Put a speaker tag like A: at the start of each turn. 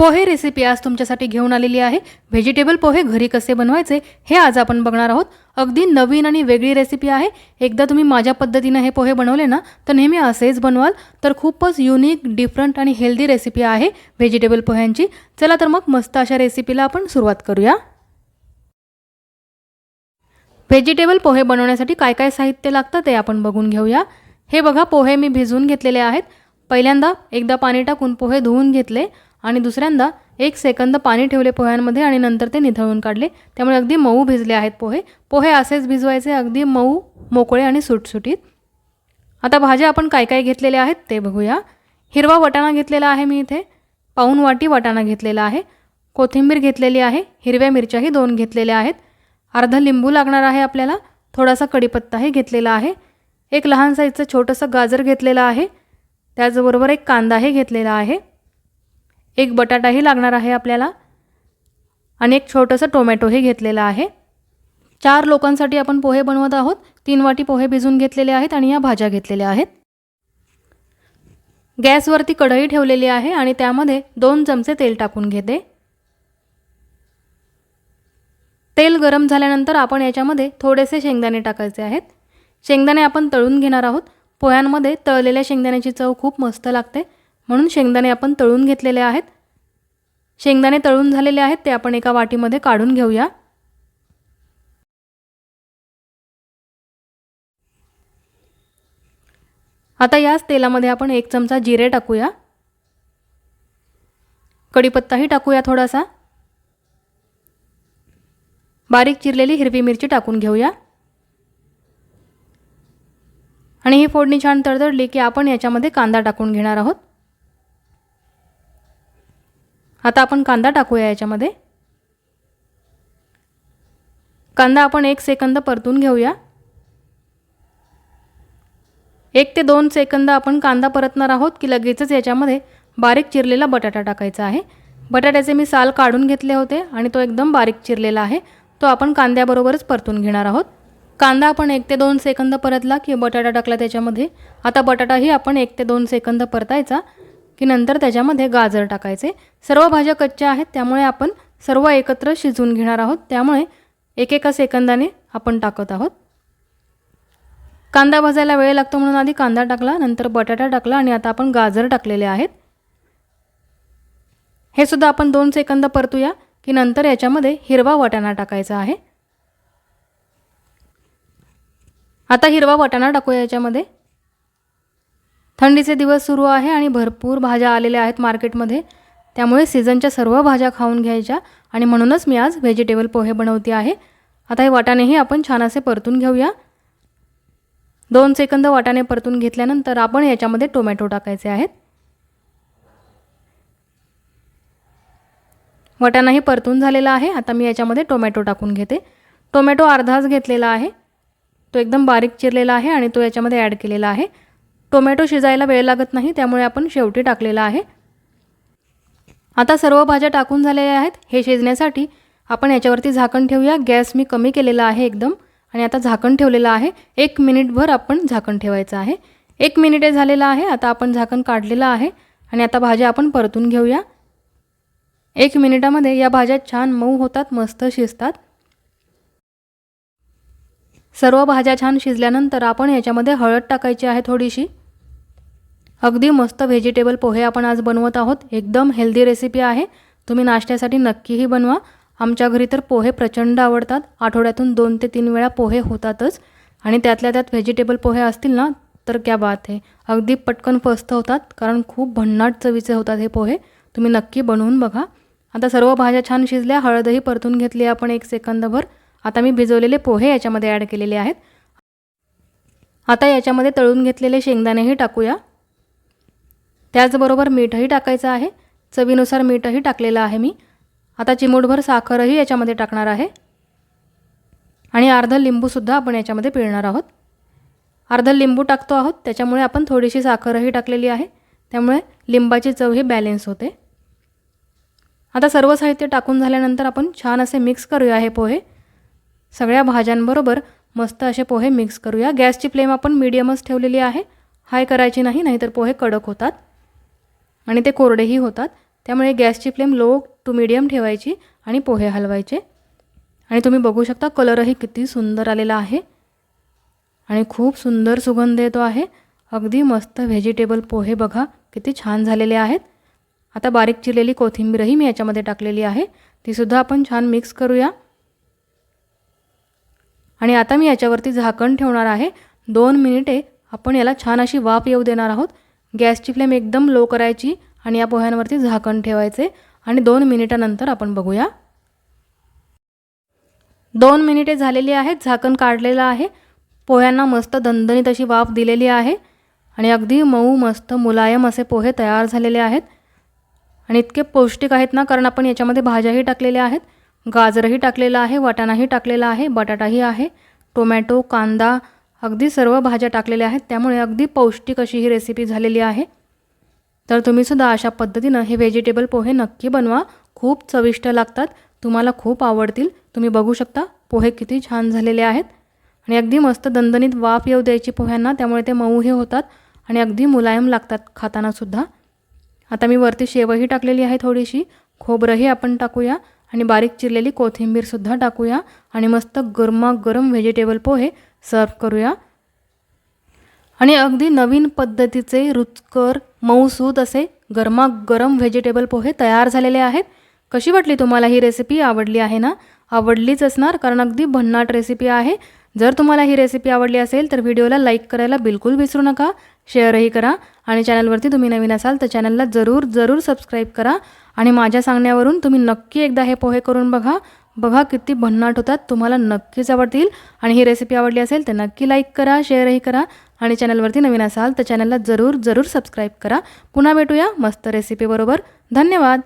A: पोहे recipe आज तुमच्यासाठी घेऊन आलेली आहे. व्हेजिटेबल पोहे घरी कसे बनवायचे हे आज आपण बघणार आहोत. अगदी नवीन आणि वेगळी रेसिपी आहे. एकदा तुम्ही माझ्या पद्धतीनं हे पोहे बनवले ना तर नेहमी असेच बनवाल. तर खूपच युनिक डिफरंट आणि हेल्दी रेसिपी आहे व्हेजिटेबल पोह्यांची. चला तर मग मस्त अशा रेसिपीला आपण सुरुवात करूया. व्हेजिटेबल पोहे बनवण्यासाठी काय काय साहित्य लागतं ते आपण बघून घेऊया. हे बघा पोहे मी भिजवून घेतलेले आहेत. पहिल्यांदा एकदा पाणी टाकून पोहे धुवून घेतले. आणि दुसऱ्यांदा एक सेकंद पाणी ठेवले पोह्यांमध्ये आणि नंतर ते निथळून काढले. त्यामुळे अगदी मऊ भिजले आहेत पोहे. पोहे असेच भिजवायचे अगदी मऊ मोकळे आणि सुटसुटीत. आता भाज्या आपण काय काय घेतलेले आहेत ते बघूया. हिरवा वटाणा घेतलेला आहे मी इथे. पाऊन वाटी वटाणा घेतलेला आहे. कोथिंबीर घेतलेली आहे. हिरव्या मिरच्याही दोन घेतलेल्या आहेत. अर्धा लिंबू लागणार आहे आपल्याला. थोडासा कढीपत्ताही घेतलेला आहे. एक लहान साईजचं छोटंसं गाजर घेतलेलं आहे. त्याचबरोबर एक कांदाही घेतलेला आहे. एक बटाटाही लागणार आहे आपल्याला. आणि एक छोटंसं टोमॅटोही घेतलेलं आहे. चार लोकांसाठी आपण पोहे बनवत आहोत. तीन वाटी पोहे भिजून घेतलेले आहेत आणि या भाज्या घेतलेल्या आहेत. गॅसवरती कढई ठेवलेली आहे आणि त्यामध्ये दोन चमचे तेल टाकून घेते. तेल गरम झाल्यानंतर आपण याच्यामध्ये थोडेसे शेंगदाणे टाकायचे आहेत. शेंगदाणे आपण तळून घेणार आहोत. पोह्यांमध्ये तळलेल्या शेंगदाण्याची चव खूप मस्त लागते. म्हणून शेंगदाणे आपण तळून घेतलेले आहेत. शेंगदाणे तळून झालेले आहेत ते आपण एका वाटीमध्ये काढून घेऊया. आता याच तेलामध्ये आपण एक चमचा जिरे टाकूया. कढीपत्ताही टाकूया थोडासा. बारीक चिरलेली हिरवी मिरची टाकून घेऊया. आणि ही फोडणी छान तडतडली की आपण याच्यामध्ये कांदा टाकून घेणार आहोत. आता आपण कांदा टाकूया याच्यामध्ये. कांदा आपण एक सेकंद परतून घेऊया. एक ते दोन सेकंद आपण कांदा परतणार आहोत की लगेचच याच्यामध्ये बारीक चिरलेला बटाटा टाकायचा आहे. बटाट्याचे मी साल काढून घेतले होते आणि तो एकदम बारीक चिरलेला आहे. तो आपण कांद्याबरोबरच परतून घेणार आहोत. कांदा आपण एक ते दोन सेकंद परतला की बटाटा टाकला त्याच्यामध्ये. आता बटाटाही आपण एक ते दोन सेकंद परतायचा. की नंतर त्याच्यामध्ये गाजर टाकायचे. सर्व भाज्या कच्च्या आहेत त्यामुळे आपण सर्व एकत्र शिजवून घेणार आहोत. त्यामुळे एकेका सेकंदाने आपण टाकत आहोत. कांदा भाजायला वेळ लागतो म्हणून आधी कांदा टाकला नंतर बटाटा टाकला आणि आता आपण गाजर टाकलेले आहेत. हे सुद्धा आपण दोन सेकंद परतूया की नंतर याच्यामध्ये हिरवा वाटाणा टाकायचा आहे. आता हिरवा वाटाणा टाकूया याच्यामध्ये. थंडीचे दिवस सुरू आहे आणि भरपूर भाज्या आलेल्या आहेत मार्केटमध्ये. त्यामुळे सीझनच्या सर्व भाज्या खाऊन घ्यायच्या आणि म्हणूनच मी आज व्हेजिटेबल पोहे बनवते आहे. आता हे वाटाणेही आपण छान असे परतून घेऊया. दोन सेकंद वाटाणे परतून घेतल्यानंतर आपण याच्यामध्ये टोमॅटो टाकायचे आहेत. वाटाणाही परतून झालेला आहे. आता मी याच्यामध्ये टोमॅटो टाकून घेते. टोमॅटो अर्धाच घेतलेला आहे. तो एकदम बारीक चिरलेला आहे आणि तो याच्यामध्ये ॲड केलेला आहे. टोमॅटो शिजायला वेळ लागत नाही त्यामुळे आपण शेवटी टाकलेला आहे. आता सर्व भाज्या टाकून झालेल्या आहेत. हे शिजण्यासाठी आपण याच्यावरती झाकण ठेवूया. गॅस मी कमी केलेला आहे एकदम. आणि आता झाकण ठेवलेलं आहे. एक मिनिटभर आपण झाकण ठेवायचं आहे. एक मिनिटे झालेलं आहे. आता आपण झाकण काढलेलं आहे. आणि आता भाज्या आपण परतून घेऊया. एक मिनिटामध्ये या भाज्या छान मऊ होतात मस्त शिजतात. सर्व भाज्या छान शिजल्यानंतर आपण याच्यामध्ये हळद टाकायची आहे थोडीशी. अगदी मस्त व्हेजिटेबल पोहे आपण आज बनवत आहोत. एकदम हेल्दी रेसिपी आहे. तुम्ही नाश्त्यासाठी नक्कीही बनवा. आमच्या घरी तर पोहे प्रचंड आवडतात. आठवड्यातून दोन ते तीन वेळा पोहे होतातच. आणि त्यातल्या त्यात व्हेजिटेबल पोहे असतील ना तर क्या बात आहे अगदी पटकन फस्त होतात कारण खूप भन्नाट चवीचे होतात हे पोहे. तुम्ही नक्की बनवून बघा. आता सर्व भाज्या छान शिजल्या हळदही परतून घेतली आपण एक सेकंदभर. आता मी भिजवलेले पोहे याच्यामध्ये ॲड केलेले आहेत. आता याच्यामध्ये तळून घेतलेले शेंगदाणेही टाकूया. त्याचबरोबर मीठही टाकायचं आहे. चवीनुसार मीठही टाकलेलं आहे मी. आता चिमूटभर साखरही याच्यामध्ये टाकणार आहे. आणि अर्धं लिंबूसुद्धा आपण याच्यामध्ये पिळणार आहोत. अर्धा लिंबू टाकतो आहोत. त्याच्यामुळे आपण थोडीशी साखरही टाकलेली आहे. त्यामुळे लिंबाची चव ही बॅलेन्स होते. आता सर्व साहित्य टाकून झाल्यानंतर आपण छान असे मिक्स करूया हे पोहे. सगळ्या भाज्यांबरोबर मस्त असे पोहे मिक्स करूया. गॅसची फ्लेम आपण मीडियमच ठेवलेली आहे. हाय करायची नाही नाहीतर पोहे कडक होतात. आणि ते कोरडेही होतात. त्यामुळे गॅसची फ्लेम लो टू मिडियम ठेवायची आणि पोहे हलवायचे. आणि तुम्ही बघू शकता कलरही किती सुंदर आलेला आहे. आणि खूप सुंदर सुगंध येतो आहे. अगदी मस्त व्हेजिटेबल पोहे बघा किती छान झालेले आहेत. आता बारीक चिरलेली कोथिंबीरही मी याच्यामध्ये टाकलेली आहे. तीसुद्धा आपण छान मिक्स करूया. आणि आता मी याच्यावरती झाकण ठेवणार आहे. दोन मिनिटे आपण याला छान अशी वाफ येऊ देणार आहोत. गॅसची फ्लेम एकदम लो करायची आणि या पोह्यांवरती झाकण ठेवायचे आणि दोन मिनिटानंतर आपण बघूया. दोन मिनिटे झालेली आहेत झाकण काढलेलं आहे. पोह्यांना मस्त दणदणीत अशी वाफ दिलेली आहे आणि अगदी मऊ मस्त मुलायम असे पोहे तयार झालेले आहेत. आणि इतके पौष्टिक आहेत ना कारण आपण याच्यामध्ये भाज्याही टाकलेल्या आहेत गाजरही टाकलेलं आहे वाटाणाही टाकलेला आहे बटाटाही आहे टोमॅटो कांदा अगदी सर्व भाज्या टाकलेल्या आहेत. त्यामुळे अगदी पौष्टिक अशी ही रेसिपी झालेली आहे. तर तुम्हीसुद्धा अशा पद्धतीनं हे व्हेजिटेबल पोहे नक्की बनवा. खूप चविष्ट लागतात. तुम्हाला खूप आवडतील. तुम्ही बघू शकता पोहे किती छान झालेले आहेत. आणि अगदी मस्त दणदणीत वाफ येऊ द्यायची पोह्यांना. त्यामुळे ते मऊही होतात आणि अगदी मुलायम लागतात खातानासुद्धा आता मी वरती शेवही टाकलेली आहे थोडीशी. खोबरंही आपण टाकूया आणि बारीक चिरलेली कोथिंबीरसुद्धा टाकूया. आणि मस्त गरमागरम व्हेजिटेबल पोहे. सर्व करूया. आणि अगदी नवीन पद्धतीचे रुचकर मऊसूत असे गरमागरम व्हेजिटेबल पोहे तयार झालेले आहेत. कशी वाटली तुम्हाला ही रेसिपी आवडली आहे ना? आवडलीच असणार कारण अगदी भन्नाट रेसिपी आहे. जर तुम्हाला ही रेसिपी आवडली असेल तर व्हिडिओला लाईक करायला बिलकुल विसरू नका. शेअरही करा. आणि चॅनलवरती तुम्ही नवीन असाल तर चॅनलला जरूर जरूर सबस्क्राईब करा. आणि माझ्या सांगण्यावरून तुम्ही नक्की एकदा हे पोहे करून बघा. बघा किती भन्नाट होतात. तुम्हाला नक्कीच आवडतील. आणि ही रेसिपी आवडली असेल तर नक्की लाईक करा शेअरही करा. आणि चॅनलवरती नवीन असाल तर चॅनलला जरूर जरूर सबस्क्राईब करा. पुन्हा भेटूया मस्त रेसिपीबरोबर धन्यवाद.